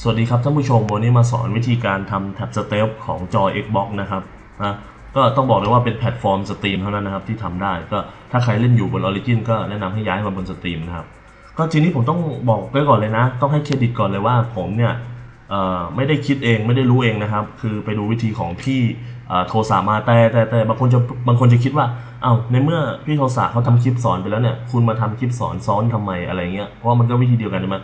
สวัสดีครับท่านผู้ชมวันนี้มาสอนวิธีการทำแท็บสเตปของจอ Xbox นะครับนะก็ต้องบอกเลยว่าเป็นแพลตฟอร์มสตรีมเท่านั้นนะครับที่ทำได้ก็ถ้าใครเล่นอยู่บน Origin ก็แนะนำให้ย้ายมาบนสตรีมนะครับก็ทีนี้ผมต้องบอกไว้ก่อนเลยนะ ต้องให้เครดิตก่อนเลยว่าผมเนี่ยไม่ได้คิดเองไม่ได้รู้เองนะครับ คือไปดูวิธีของพี่โทสามาแต่แต่แต่บางคนจะบางคนจะคิดว่าเอ้าในเมื่อพี่โทสาเขาทำคลิปสอนไปแล้วเนี่ยคุณมาทำคลิปสอนซ้อนทำไมอะไรเงี้ยเพราะมันก็วิธีเดียวกันใช่ไหม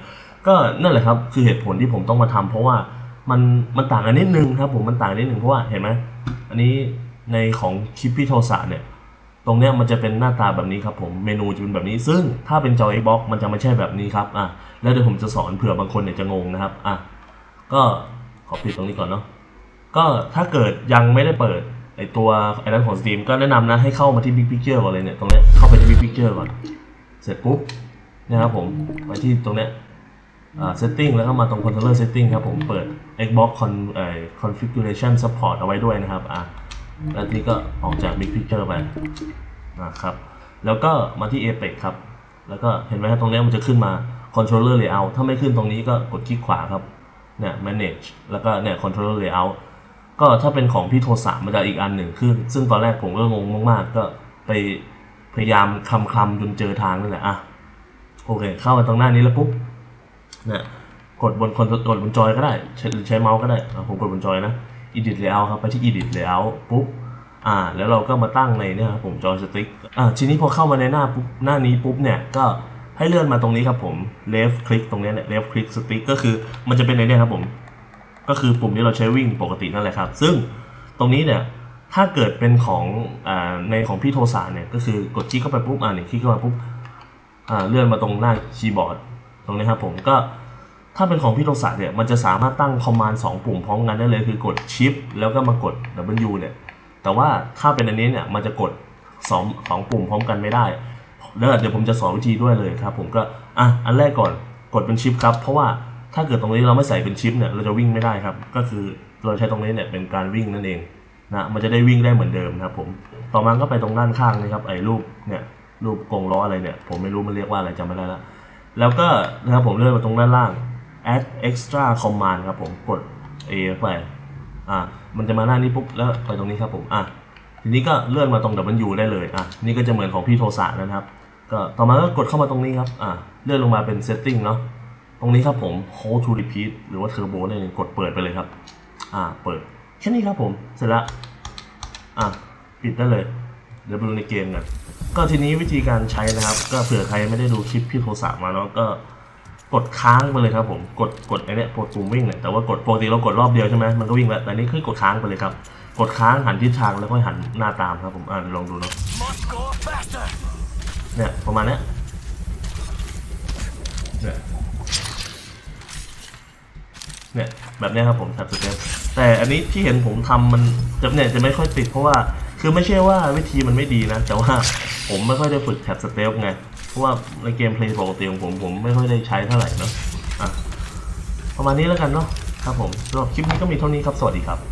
ก็นั่นแหละครับคือเหตุผลที่ผมต้องมาทำเพราะว่ามันมันต่างกันนิดนึงครับ ผมมันต่างกันนิดนึงเพราะว่าเห็นไหมอันนี้ในของคลิปพี่โทสาเนี่ยตรงเนี้ยมันจะเป็นหน้าตาแบบนี้ครับผมเมนูจะเป็นแบบนี้ ซึ่งถ้าเป็นจอ Xbox มันจะไม่ใช่แบบนี้ครับอะแล้วเดี๋ยวผมจะสอนเผื่อบางคนเนี่ยจะงงนะครับอะก็ขอปิดตรงนี้ก่อนเนาะก็ถ้าเกิดยังไม่ได้เปิดไอตัวไอ้นั้นของ Steam ก็แนะนำนะให้เข้ามาที่ Big Picture ก่อนเลยเนี่ยตรงเนี้ยเข้าไปที่ Big Picture ก่อน เสร็จปุ๊บเนี่ยครับผมไปที่ตรงเนี้ย อ่า setting แล้วก็มาตรง controller setting ครับผมเปิด Xbox con เอ่อ configuration support เอาไว้ด้วยนะครับอะแล้วทีนี้ก็ออกจาก Big Picture ไปนะครับแล้วก็มาที่ Apex ครับ แล้วก็เห็นไหมครับตรงนี้มันจะขึ้นมา controller layout ถ้าไม่ขึ้นตรงนี้ก็กดคลิกขวาครับเนี่ย manage แล้วก็เนี่ย controller layout ก็ถ้าเป็นของพี่โทสามมันจะอีกอันหนึ่งขึ้น ซึ่งตอนแรกผมก็งงมากๆ ก็ไปพยายามคำคำๆจนเจอทางนั่นแหละอะโอเค เข้ามาตรงหน้านี้แล้วปุ๊บเนี่ยกดบนคอนกดบนจอยก็ได้ใช้หรือใช้เมาส์ก็ได้ผมกดบนจอยนะ edit layout ครับไปที่ edit layout ปุ๊บอ่าแล้วเราก็มาตั้งในเนี่ยครับผมจอยสติ๊กอ่าทีนี้พอเข้ามาในหน้าปุ๊บหน้านี้ปุ๊บเนี่ยก็ให้เลื่อนมาตรงนี้ครับผม left click ตรงนี้เนี่ย left click stick ก็คือมันจะเป็นในเนี่ยครับผม ก็คือปุ่มที่เราใช้วิ่งปกตินั่นแหละครับ ซึ่งตรงนี้เนี่ยถ้าเกิดเป็นของอ่าในของพี่โทสาเนี่ยก็คือกดคลิกเข้าไปปุ๊บอ่าเนี่ยคลิกเข้ามาปุ๊บอ่าเลื่อนมาตรงหน้าคีย์บอร์ด ตรงนี้ครับผมก็ถ้าเป็นของพี่โทสาเนี่ยมันจะสามารถตั้งคอมมานด์สองปุ่มพร้อมกันได้เลยคือกด Shift แล้วก็มากด W เนี่ยแต่ว่าถ้าเป็นอันนี้เนี่ยมันจะกดสองสองปุ่มพร้อมกันไม่ได้แล้วเดี๋ยวผมจะสอนวิธีด้วยเลยครับผมก็อะอันแรกก่อนกดเป็นชิปครับ เพราะว่าถ้าเกิดตรงนี้เราไม่ใส่เป็นชิปเนี่ยเราจะวิ่งไม่ได้ครับ ก็คือเราใช้ตรงนี้เนี่ยเป็นการวิ่งนั่นเองนะมันจะได้วิ่งได้เหมือนเดิมนะครับผมต่อมาก็ไปตรงด้านข้างนะครับไอ้รูปเนี่ยรูปกงล้ออะไรเนี่ย ผมไม่รู้มันเรียกว่าอะไรจำไม่ได้แล้ว แล้วก็นะครับผมเลื่อนมาตรงด้านล่าง add extra command ครับผมกด A ไปอะมันจะมาหน้านี้ปุ๊บแล้วไปตรงนี้ครับผมอะทีนี้ก็เลื่อนมาตรง W ได้เลยอะนี่ก็จะเหมือนของพี่โทสะนะครับก็ต่อมาก็กดเข้ามาตรงนี้ครับอะเลื่อนลงมาเป็น setting เนาะตรงนี้ครับผม hold to repeat หรือว่า turbo เนี่ยกดเปิดไปเลยครับอ่าเปิดแค่นี้ครับผมเสร็จล้วอะปิดได้เลย เดี๋ยวไปดูในเกมกันก็ทีนี้วิธีการใช้นะครับ ก็เผื่อใครไม่ได้ดูคลิปพี่โทสะมาเนาะก็กดค้างไปเลยครับผมกดกดไอ้นี่กดปุ่มวิ่งเนี่ยแต่ว่ากดปกติเรากดรอบเดียวใช่ไหมมันก็วิ่งแล้วแต่นี้คือกดค้างไปเลยครับ กดค้างหันทิศทางแล้วก็หันหน้าตามครับผมอ่าลองดูเนาะเนี่ยประมาณเนี้ยเนี่ยเนี่ยแบบเนี้ยครับผมแท็บสุดเตปแต่อันนี้ที่เห็นผมทำมันจะเนี่ยจะไม่ค่อยติดเพราะว่า คือไม่ใช่ว่าวิธีมันไม่ดีนะ แต่ว่าผมไม่ค่อยได้ฝึกแท็บสเตปไง เพราะว่าในเกมเพลย์ปกติของผมผมไม่ค่อยได้ใช้เท่าไหร่เนาะอะประมาณนี้แล้วกันเนาะครับผมสำหรับคลิปนี้ก็มีเท่านี้ครับ สวัสดีครับ